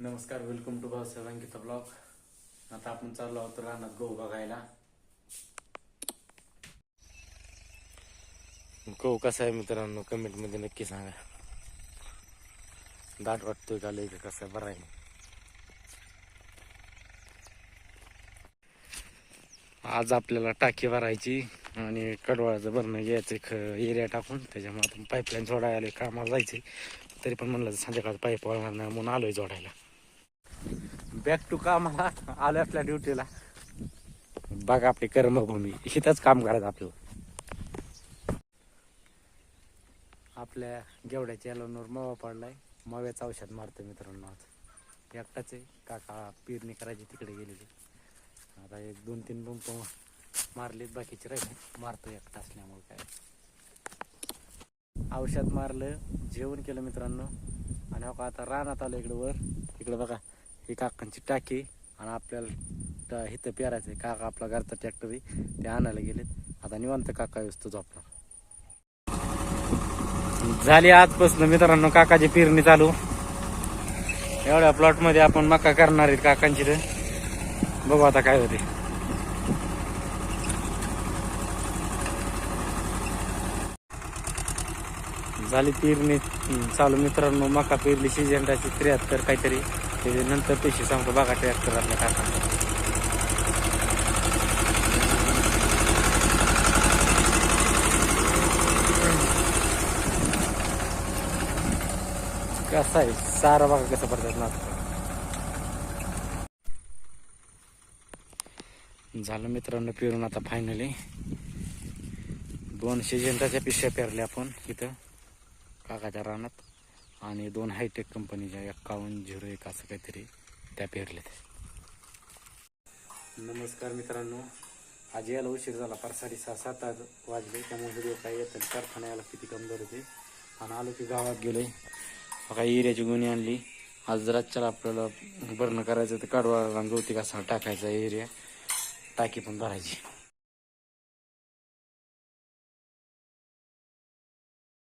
नमस्कार welcome to Bhausaheb Ankita blog आता आपण चाललो आहोत रानात गहू बघायला. गहू कसा आहे मित्रांनो? कमेंटमध्ये नक्की सांगा. दाट वाटतोय का लय का कसं आहे? बरं आहे. आज आपल्याला टाकी भरायची आणि कडवाळाचं भरणं घ्यायचं ख एरिया टाकून. त्याच्यामुळे आपण पाईपलाईन जोडायला कामाला जायचे तरी पण म्हणलं संध्याकाळ पाईप वळणार नाही म्हणून आलोय जोडायला. बॅक टू कामाला आलो. आपल्या ड्युटीला बघा आपली कर्मभूमी. इथंच काम करायचं आपलं. आपल्या गेवड्याच्या यालांवर मावा पडलाय माव्याचं औषध मारतो मित्रांनो आज. एकटाच आहे. काका पेरणी करायची तिकडे गेलेली. आता एक दोन तीन पंप मारलेत बाकीचे राहिले. मारतो एकटा असल्यामुळे काय. औषध मारलं जेवण केलं मित्रांनो. आणि हो का आता रानात आलं इकडं वर. इकडं बघा. ही काकांची टाकी आणि आपल्याला इथं पेरायचं काका आपला घरचा ट्रॅक्टर आहे. ते आणायला गेलेत. आता निवांत काका व्यस्त झोपणार. झाली आजपासून मित्रांनो काकाची पेरणी चालू. एवढ्या प्लॉटमध्ये आपण मका करणार आहेत काकांची तर. बघू आता काय होते झाली पेरणी. चालू मित्रांनो मका पेरली सिजंटाची त्र्याहत्तर काहीतरी. त्याच्यानंतर पैसे सांगतो बघा त्र्याहत्तर आपल्या काका कसा आहे? सारा बघा कसं पडतात ना. झालं मित्रांनो पेरून आता फायनली दोन सिजंटाच्या पिशव्या पेरल्या आपण इथं. काकाच्या रानात आणि दोन हायटेक कंपनीच्या एक्कावन्न झिरो एक असं काहीतरी त्या पेरल्यात नमस्कार मित्रांनो. आज यायला उशीर झाला पार साडेसहा सात आज वाजले. त्यामुळे व्हिडिओ काय येतात कारखान्याला किती कमजोर होते आणि आलो की गावात गेलोय. काही एरियाची गुन्हे आणली. आज रातच्याला आपल्याला भरणं करायचं तर काढवा गवती कसा टाकायचा एरिया टाकी पण भरायची.